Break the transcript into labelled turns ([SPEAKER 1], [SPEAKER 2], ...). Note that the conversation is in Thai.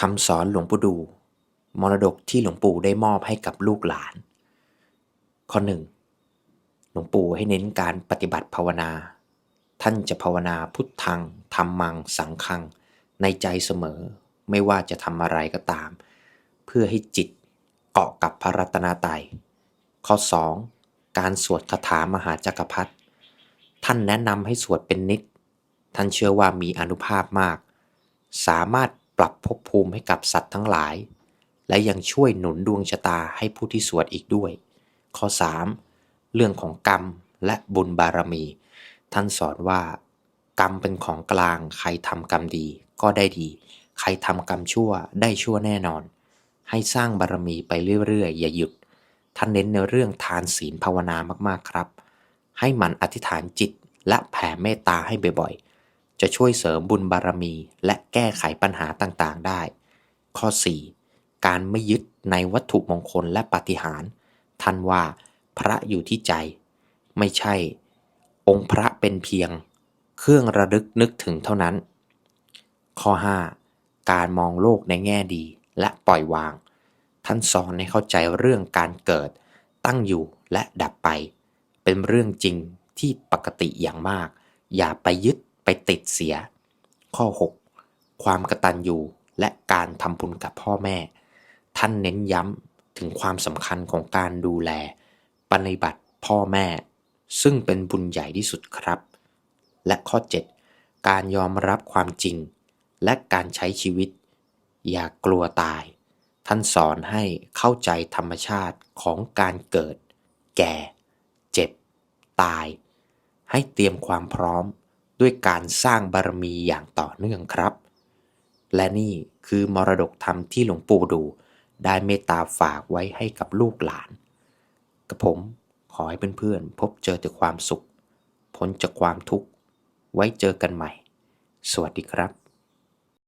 [SPEAKER 1] คำสอนหลวงปู่ดู มรดกที่หลวงปู่ได้มอบให้กับลูกหลาน ข้อหนึ่งหลวงปู่ให้เน้นการปฏิบัติภาวนา ท่านจะภาวนาพุทธังธรรมัง สังฆัง ในใจเสมอ ไม่ว่าจะทำอะไรก็ตาม เพื่อให้จิตเกาะกับพระรัตนตรัย ข้อ 2. การสวดคาถามหาจักรพรรดิท่านแนะนำให้สวดเป็นนิด ท่านเชื่อว่ามีอนุภาพมาก สามารถ ปรับภพภูมิให้กับสัตว์ทั้งหลาย และยังช่วยหนุนดวงชะตาให้ผู้ที่สวดอีกด้วย ข้อ 3. เรื่องของกรรมและบุญบารมี ท่านสอนว่ากรรมเป็นของกลาง ใครทำกรรมดีก็ได้ดี ใครทำกรรมชั่วได้ชั่วแน่นอน ให้สร้างบารมีไปเรื่อยๆ อย่าหยุด ท่านเน้นในเรื่องทานศีลภาวนามากๆครับ ให้มันอธิษฐานจิตและแผ่เมตตาให้บ่อยๆ จะช่วยเสริมบุญบารมีและแก้ไขปัญหาต่างๆได้ ข้อ 4. การไม่ยึดในวัตถุมงคลและปฏิหาร ท่านว่าพระอยู่ที่ใจ ไม่ใช่ องค์พระเป็นเพียง เครื่องระลึกนึกถึงเท่านั้น ข้อ 5. การมองโลกในแง่ดีและปล่อยวาง ท่านสอนให้เข้าใจเรื่องการเกิด ตั้งอยู่และดับไป เป็นเรื่องจริงที่ปกติอย่างมาก อย่าไปยึด ไปติดเสีย ข้อ 6. ความกระตัญญูและการทำบุญกับพ่อแม่ ท่านเน้นย้ำถึงความสำคัญของการดูแล ปฏิบัติพ่อแม่ ซึ่งเป็นบุญใหญ่ที่สุดครับ และข้อ 7 การยอมรับความจริง และการใช้ชีวิต อย่ากกลัวตาย ท่านสอนให้เข้าใจธรรมชาติของการเกิด แก่ เจ็บ ตาย ให้เตรียมความพร้อม ด้วยการสร้างบารมีอย่างต่อเนื่องครับ และนี่คือมรดกธรรมที่หลวงปู่ดู ได้เมตตาฝากไว้ให้กับลูกหลานกับผมขอให้เพื่อนๆพบเจอแต่ความสุข พ้นจากความทุกข์ ไว้เจอกันใหม่ สวัสดีครับ